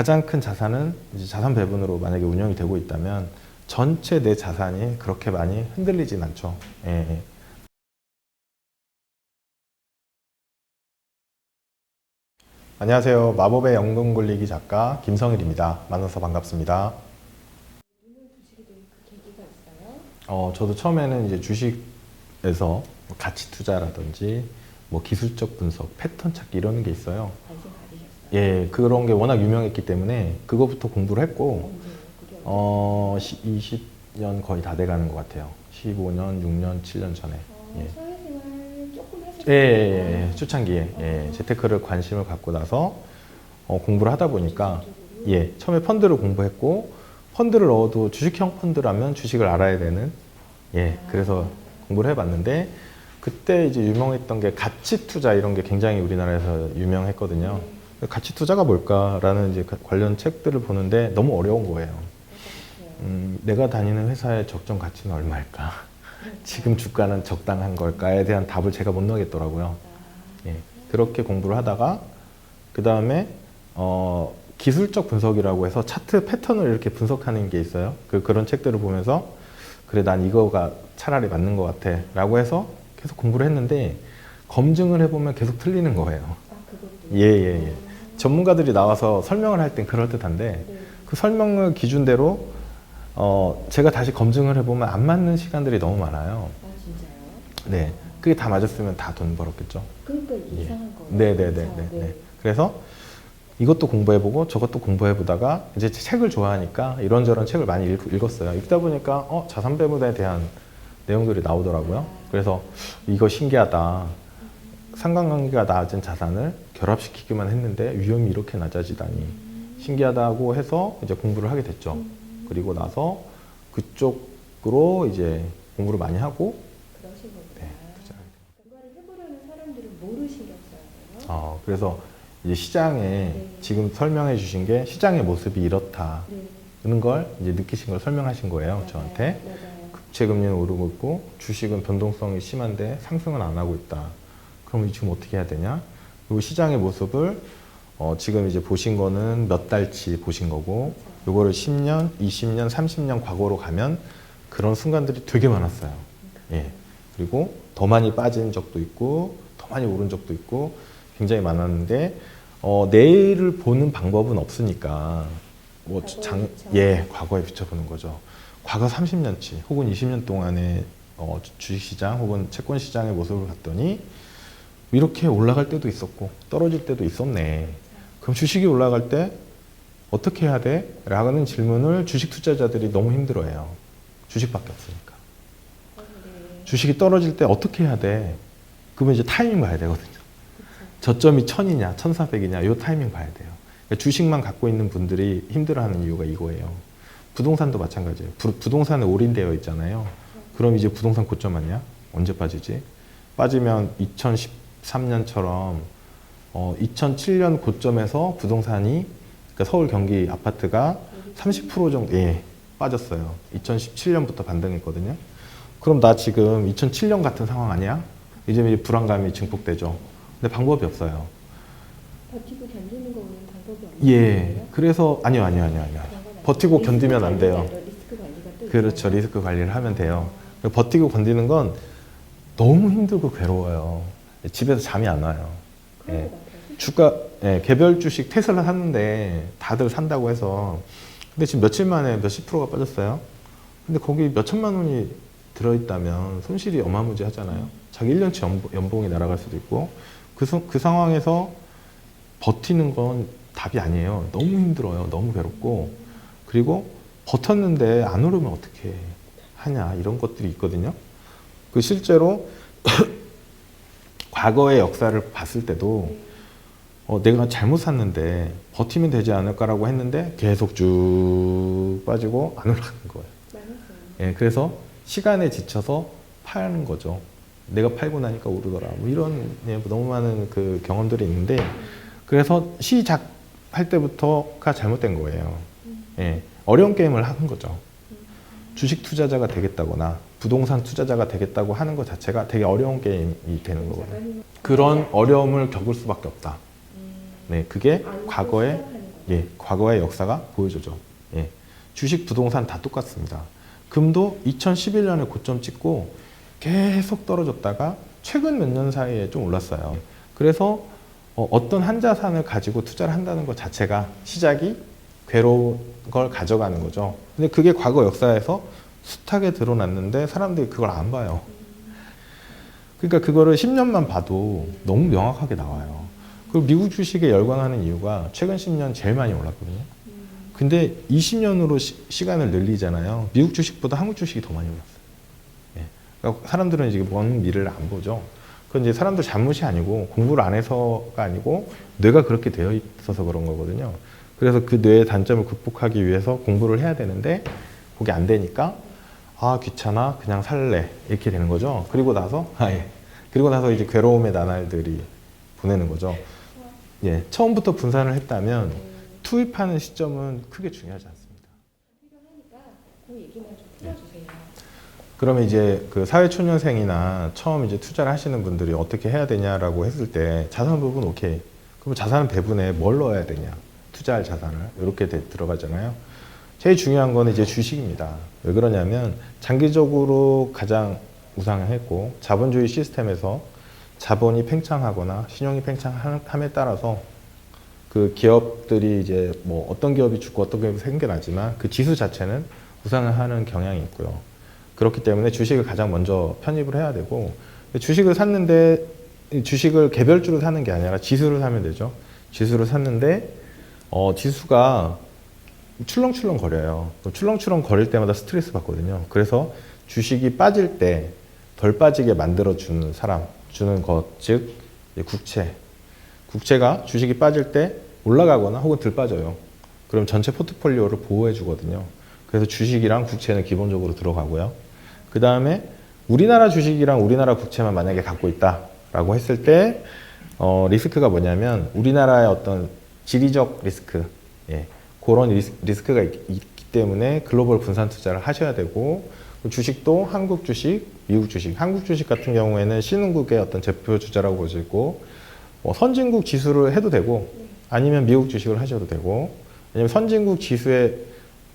가장 큰 자산은 자산 배분으로 만약에 운영이 되고 있다면 전체 내 자산이 그렇게 많이 흔들리진 않죠. 예, 예. 안녕하세요. 마법의 연금 굴리기 작가 김성일입니다. 만나서 반갑습니다. 어, 저도 처음에는 이제 주식에서 뭐 가치 투자라든지 뭐 기술적 분석, 패턴 찾기 이런 게 있어요. 예, 그런 게 워낙 유명했기 때문에 그거부터 공부를 했고, 어, 20년 거의 다 돼가는 것 같아요. 15년, 6년, 7년 전에. 어, 예. 사회생활 조금 하셨어요? 예, 예, 예, 초창기에 예, 재테크를 관심을 갖고 나서 어, 공부를 하다 보니까 예, 처음에 펀드를 공부했고 펀드를 넣어도 주식형 펀드라면 주식을 알아야 되는 예, 그래서 공부를 해봤는데 그때 이제 유명했던 게 가치 투자 이런 게 굉장히 우리나라에서 유명했거든요. 가치 투자가 뭘까라는 이제 그 관련 책들을 보는데 너무 어려운 거예요. 음, 내가 다니는 회사의 적정 가치는 얼마일까? 지금 주가는 적당한 걸까에 대한 답을 제가 못 넣겠더라고요. 예, 그렇게 공부를 하다가 그 다음에 어, 기술적 분석이라고 해서 차트 패턴을 이렇게 분석하는 게 있어요. 그 그런 책들을 보면서 그래 난 이거가 차라리 맞는 것 같아 라고 해서 계속 공부를 했는데 검증을 해보면 계속 틀리는 거예요. 아, 그것도. 예예 예, 전문가들이 나와서 설명을 할 땐 그럴 듯한데 네. 그 설명을 기준대로 어, 제가 다시 검증을 해보면 안 맞는 시간들이 너무 많아요. 아, 진짜요? 네, 그게 다 맞았으면 다 돈 벌었겠죠. 그러니까 예. 이상한 거예요. 네네네. 그렇죠? 네, 네. 그래서 이것도 공부해보고 저것도 공부해보다가 이제 책을 좋아하니까 이런저런 책을 많이 읽, 읽었어요. 읽다 보니까 어, 자산 배분에 대한 내용들이 나오더라고요. 그래서 이거 신기하다. 상관관계가 낮은 자산을 결합시키기만 했는데 위험이 이렇게 낮아지다니 신기하다고 해서 이제 공부를 하게 됐죠. 그리고 나서 그쪽으로 이제 공부를 많이 하고 그러신 거구나. 네, 투자를 뭔가를 해보려는 사람들은 뭐를 신경 써야 돼요? 어, 그래서 이제 시장에 네. 지금 설명해 주신 게 시장의 모습이 이렇다는 네. 걸 이제 느끼신 걸 설명하신 거예요, 맞아요. 저한테. 맞아요. 국채 금리는 오르고 있고 주식은 변동성이 심한데 상승은 안 하고 있다. 그럼 지금 어떻게 해야 되냐? 그리고 시장의 모습을 어, 지금 이제 보신 거는 몇 달치 보신 거고 요거를 10년, 20년, 30년 과거로 가면 그런 순간들이 되게 많았어요. 예. 그리고 더 많이 빠진 적도 있고 더 많이 오른 적도 있고 굉장히 많았는데 어, 내일을 보는 방법은 없으니까 뭐 장. 예, 과거에 비춰보는 거죠. 과거 30년치 혹은 20년 동안의 어, 주식시장 혹은 채권시장의 모습을 봤더니 이렇게 올라갈 때도 있었고 떨어질 때도 있었네. 그럼 주식이 올라갈 때 어떻게 해야 돼? 라는 질문을 주식 투자자들이 너무 힘들어해요. 주식밖에 없으니까. 주식이 떨어질 때 어떻게 해야 돼? 그러면 이제 타이밍 봐야 되거든요. 저점이 1000이냐, 1400이냐, 요 타이밍 봐야 돼요. 그러니까 주식만 갖고 있는 분들이 힘들어하는 이유가 이거예요. 부동산도 마찬가지예요. 부, 부동산에 올인되어 있잖아요. 그럼 이제 부동산 고점 아니야? 언제 빠지지? 빠지면 2013년처럼 어, 2007년 고점에서 부동산이 그러니까 서울 경기 아파트가 30% 정도 예, 빠졌어요. 2017년부터 반등했거든요. 그럼 나 지금 2007년 같은 상황 아니야? 이제 불안감이 증폭되죠. 근데 방법이 없어요. 버티고 견디는 거는 방법이 없는 예. 거예요? 그래서 아니요, 아니요, 아니요, 아니요. 버티고? 견디면 안 돼요. 리스크 관리가 리스크 관리가 또 그렇죠. 리스크 관리를 하면 돼요. 버티고 견디는 건 너무 힘들고 괴로워요. 집에서 잠이 안 와요. 예. 주가 예, 개별 주식 테슬라 샀는데 다들 산다고 해서 근데 지금 며칠 만에 몇십 프로가 빠졌어요. 근데 거기 몇 천만 원이 들어있다면 손실이 어마무지하잖아요. 자기 1년치 연봉, 연봉이 날아갈 수도 있고 그, 서- 그 상황에서 버티는 건 답이 아니에요. 너무 힘들어요. 너무 괴롭고 그리고 버텼는데 안 오르면 어떻게 하냐 이런 것들이 있거든요. 그 실제로 과거의 역사를 봤을 때도 어, 내가 잘못 샀는데 버티면 되지 않을까라고 했는데 계속 쭉 빠지고 안 올라가는 거예요. 많았어요. 예, 그래서 시간에 지쳐서 파는 거죠. 내가 팔고 나니까 오르더라. 뭐 이런 예, 너무 많은 그 경험들이 있는데 그래서 시작할 때부터가 잘못된 거예요. 예, 어려운 게임을 하는 거죠. 주식 투자자가 되겠다거나 부동산 투자자가 되겠다고 하는 것 자체가 되게 어려운 게임이 되는 거거든요. 그런 어려움을 겪을 수밖에 없다. 음, 네, 그게 알고 과거의. 예, 과거의 역사가 보여주죠. 예. 주식, 부동산 다 똑같습니다. 금도 2011년에 고점 찍고 계속 떨어졌다가 최근 몇 년 사이에 좀 올랐어요. 그래서 어, 떤 한 자산을 가지고 투자를 한다는 것 자체가 시작이 괴로운 걸 가져가는 거죠. 근데 그게 과거 역사에서 숱하게 드러났는데 사람들이 그걸 안 봐요. 그러니까 그거를 10년만 봐도 너무 명확하게 나와요. 그리고 미국 주식에 열광하는 이유가 최근 10년 제일 많이 올랐거든요. 근데 20년으로 시, 간을 늘리잖아요. 미국 주식보다 한국 주식이 더 많이 올랐어요. 예. 그러니까 사람들은 이제 먼 미래를 안 보죠. 그건 이제 사람들 잘못이 아니고 공부를 안 해서가 아니고 뇌가 그렇게 되어 있어서 그런 거거든요. 그래서 그 뇌의 단점을 극복하기 위해서 공부를 해야 되는데 그게 안 되니까 아 귀찮아 그냥 살래 이렇게 되는 거죠. 그리고 나서 아 예. 그리고 나서 이제 괴로움의 나날들이 보내는 거죠. 예, 처음부터 분산을 했다면 투입하는 시점은 크게 중요하지 않습니다. 그 풀어주세요. 그러면 이제 그 사회초년생이나 처음 이제 투자를 하시는 분들이 어떻게 해야 되냐라고 했을 때 자산 부분 오케이. 그럼 자산 배분에 뭘 넣어야 되냐? 투자할 자산을 이렇게 돼- 들어가잖아요. 제일 중요한 거는 이제 주식입니다. 왜 그러냐면 장기적으로 가장 우상했고 자본주의 시스템에서 자본이 팽창하거나 신용이 팽창함에 따라서 그 기업들이 이제 뭐 어떤 기업이 죽고 어떤 기업이 생겨나지만 그 지수 자체는 우상을 하는 경향이 있고요. 그렇기 때문에 주식을 가장 먼저 편입을 해야 되고 주식을 샀는데 이 주식을 개별주로 사는 게 아니라 지수를 사면 되죠. 지수를 샀는데 어, 지수가 출렁출렁 거려요. 또 출렁출렁 거릴 때마다 스트레스 받거든요. 그래서 주식이 빠질 때 덜 빠지게 만들어 주는 사람, 주는 것, 즉 국채. 국채가 주식이 빠질 때 올라가거나 혹은 들 빠져요. 그럼 전체 포트폴리오를 보호해 주거든요. 그래서 주식이랑 국채는 기본적으로 들어가고요. 그 다음에 우리나라 주식이랑 우리나라 국채만 만약에 갖고 있다라고 했을 때 어, 리스크가 뭐냐면 우리나라의 어떤 지리적 리스크, 예, 그런 리스, 리스크가 있, 있기 때문에 글로벌 분산 투자를 하셔야 되고 주식도 한국 주식, 미국 주식, 한국 주식 같은 경우에는 신흥국의 어떤 대표 주자라고 볼수 있고 뭐 선진국 지수를 해도 되고 아니면 미국 주식을 하셔도 되고 왜냐면 선진국 지수의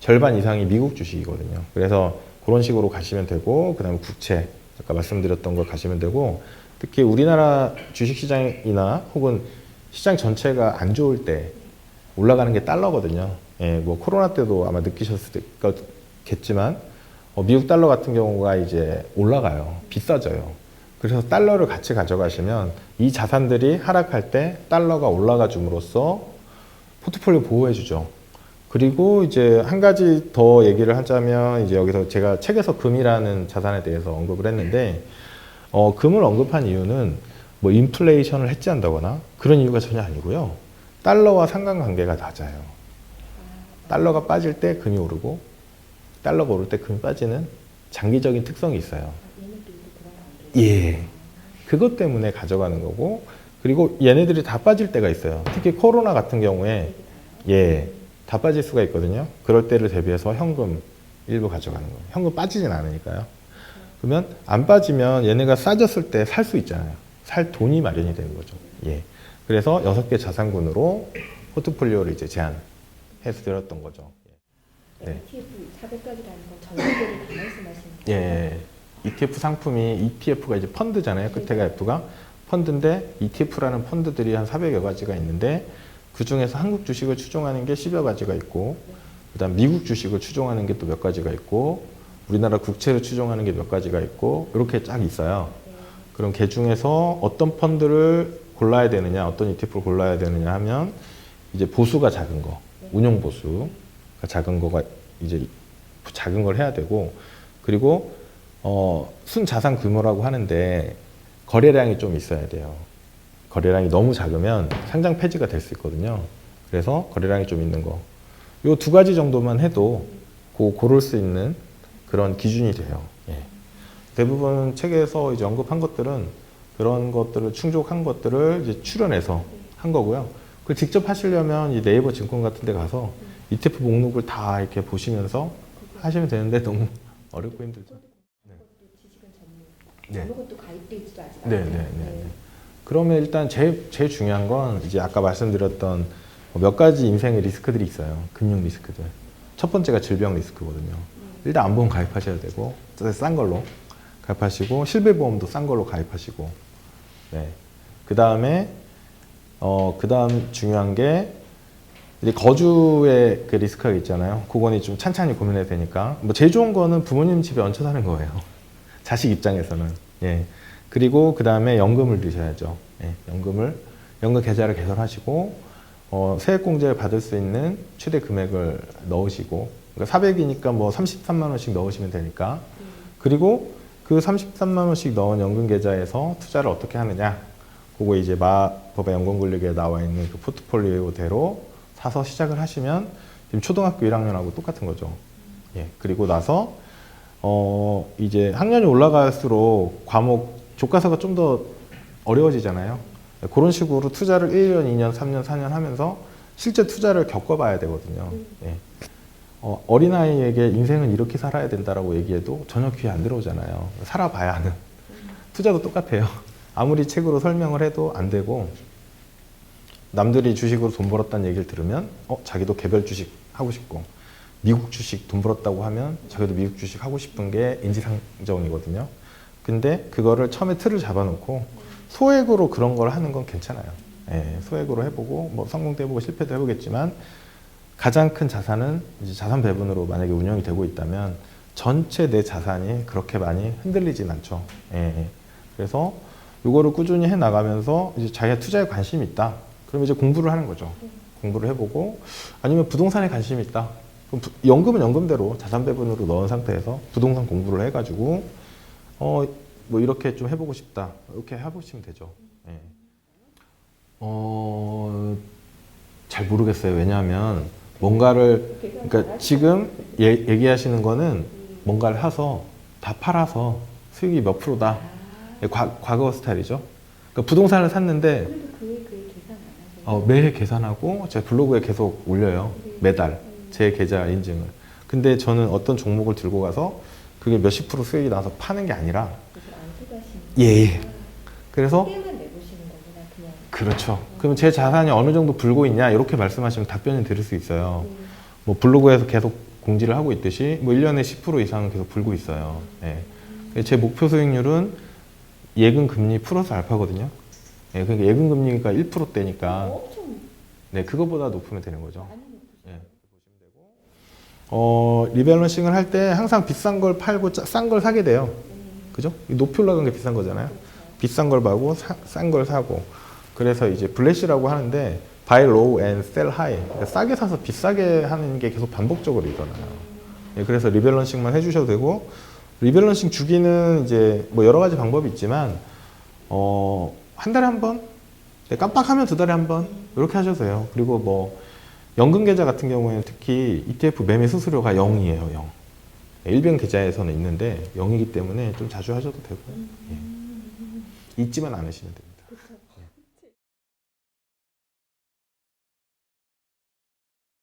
절반 이상이 미국 주식이거든요. 그래서 그런 식으로 가시면 되고 그다음에 국채 아까 말씀드렸던 걸 가시면 되고 특히 우리나라 주식 시장이나 혹은 시장 전체가 안 좋을 때 올라가는 게 달러거든요. 예, 뭐 코로나 때도 아마 느끼셨을 거겠지만 어, 미국 달러 같은 경우가 이제 올라가요. 비싸져요. 그래서 달러를 같이 가져가시면 이 자산들이 하락할 때 달러가 올라가 줌으로써 포트폴리오 보호해 주죠. 그리고 이제 한 가지 더 얘기를 하자면 이제 여기서 제가 책에서 금이라는 자산에 대해서 언급을 했는데 어, 금을 언급한 이유는 뭐 인플레이션을 해지한다거나 그런 이유가 전혀 아니고요. 달러와 상관관계가 낮아요. 달러가 빠질 때 금이 오르고 달러가 오를 때 금이 빠지는 장기적인 특성이 있어요. 예. 그것 때문에 가져가는 거고 그리고 얘네들이 다 빠질 때가 있어요. 특히 코로나 같은 경우에 예. 다 빠질 수가 있거든요. 그럴 때를 대비해서 현금 일부 가져가는 거예요. 현금 빠지진 않으니까요. 그러면 안 빠지면 얘네가 싸졌을 때 살 수 있잖아요. 살 돈이 마련이 되는 거죠. 예. 그래서 여섯 개 자산군으로 포트폴리오를 이제 제안해서 드렸던 거죠. 네. ETF 400각이라는 건 전문가들이 다 말씀하시는 예, 거예요. 예. ETF 상품이 ETF가 이제 펀드잖아요. 끝에가 F가 펀드인데 ETF라는 펀드들이 한 400여 가지가 있는데 그 중에서 한국 주식을 추종하는 게 10여 가지가 있고 그다음 미국 주식을 추종하는 게 또 몇 가지가 있고 우리나라 국채를 추종하는 게 몇 가지가 있고 이렇게 쫙 있어요. 그럼 그 중에서 어떤 펀드를 골라야 되느냐, 어떤 ETF를 골라야 되느냐 하면 이제 보수가 작은 거, 운용 보수가 작은 거가 이제 작은 걸 해야 되고 그리고 어, 순 자산 규모라고 하는데 거래량이 좀 있어야 돼요. 거래량이 너무 작으면 상장 폐지가 될 수 있거든요. 그래서 거래량이 좀 있는 거. 요 두 가지 정도만 해도 고, 고를 수 있는 그런 기준이 돼요. 예. 대부분 책에서 이제 언급한 것들은 그런 것들을 충족한 것들을 이제 출연해서 한 거고요. 그 직접 하시려면 이 네이버 증권 같은 데 가서 ETF 목록을 다 이렇게 보시면서 하시면 되는데 너무 어렵고 힘들죠. 네. 아무것도 가입돼 있지도 아직 네, 않아요. 네, 네, 네. 그러면 일단 제일, 제일 중요한 건 이제 아까 말씀드렸던 몇 가지 인생의 리스크들이 있어요. 금융 리스크들. 첫 번째가 질병 리스크거든요. 일단 안보험 가입하셔야 되고 싼 걸로 가입하시고 실비보험도 싼 걸로 가입하시고 네. 그 다음에 어, 그 다음 중요한 게 이제 거주의 그 리스크가 있잖아요. 그거는 좀 찬찬히 고민해야 되니까. 뭐 제일 좋은 거는 부모님 집에 얹혀 사는 거예요. 자식 입장에서는. 예. 그리고 그 다음에 연금을 드셔야죠. 예. 연금을 연금 계좌를 개설하시고 어, 세액공제를 받을 수 있는 최대 금액을 넣으시고 그러니까 400이니까 뭐 33만 원씩 넣으시면 되니까 그리고 그 33만 원씩 넣은 연금 계좌에서 투자를 어떻게 하느냐 그거 이제 마법의 연금 권력에 나와 있는 그 포트폴리오대로 사서 시작을 하시면 지금 초등학교 1학년하고 똑같은 거죠. 예. 그리고 나서 어 이제 학년이 올라갈수록 과목 교과서가 좀 더 어려워지잖아요. 그런 식으로 투자를 1년, 2년, 3년, 4년 하면서 실제 투자를 겪어봐야 되거든요. 예. 어, 어린아이에게 인생은 이렇게 살아야 된다라고 얘기해도 전혀 귀에 안 들어오잖아요. 살아봐야 하는. 투자도 똑같아요. 아무리 책으로 설명을 해도 안 되고, 남들이 주식으로 돈 벌었다는 얘기를 들으면, 어, 자기도 개별 주식 하고 싶고, 미국 주식 돈 벌었다고 하면 자기도 미국 주식 하고 싶은 게 인지상정이거든요. 근데 그거를 처음에 틀을 잡아놓고 소액으로 그런 걸 하는 건 괜찮아요. 예, 소액으로 해보고 뭐 성공도 해보고 실패도 해보겠지만 가장 큰 자산은 자산 배분으로 만약에 운영이 되고 있다면 전체 내 자산이 그렇게 많이 흔들리진 않죠. 예, 예. 그래서 이거를 꾸준히 해 나가면서 이제 자기가 투자에 관심이 있다. 그럼 이제 공부를 하는 거죠. 공부를 해보고 아니면 부동산에 관심이 있다. 그럼 부- 연금은 연금대로 자산 배분으로 넣은 상태에서 부동산 공부를 해가지고 어 뭐 이렇게 좀 해보고 싶다. 이렇게 해보시면 되죠. 예. 어, 잘 모르겠어요. 왜냐하면 뭔가를 그러니까 지금 예, 얘기하시는 거는 뭔가를 해서 다 팔아서 수익이 몇 프로다. 예, 과, 과거 스타일이죠. 그러니까 부동산을 샀는데? 어, 매해 계산하고 제 블로그에 계속 올려요. 매달 제 계좌 인증을. 근데 저는 어떤 종목을 들고 가서 그게 몇십 프로 수익이 나서 파는 게 아니라 그래서 안 투자하시는 예, 예. 그래서 크게만 내보시는 거구나 그렇죠. 그럼 제 자산이 어느 정도 불고 있냐 이렇게 말씀하시면 답변을 드릴 수 있어요. 음. 뭐 블로그에서 계속 공지를 하고 있듯이 뭐 1년에 10% 이상은 계속 불고 있어요. 예. 제 목표 수익률은 예금 금리 플러스 알파거든요. 예, 그러니까 예금 금리가 1%대니까 엄청 네, 그거보다 높으면 되는 거죠. 예. 어, 리밸런싱을 할 때 항상 비싼 걸 팔고 싼 걸 사게 돼요. 그죠? 이 높이 올라간 게 비싼 거잖아요. 비싼 걸 사고 싼 걸 사고. 그래서 이제 블래시라고 하는데 buy low and. 그러니까 싸게 사서 비싸게 하는 게 계속 반복적으로 일어나요. 예, 그래서 리밸런싱만 해주셔도 되고 리밸런싱 주기는 이제 뭐 여러 가지 방법이 있지만 어, 한 달에 한 번, 네, 깜빡하면 두 달에 한 번 이렇게 하셔도 돼요. 그리고 뭐 연금 계좌 같은 경우에는 특히 ETF 매매 수수료가 0이에요, 0. 일병 계좌에서는 있는데 0이기 때문에 좀 자주 하셔도 되고 예. 잊지만 않으시면 됩니다.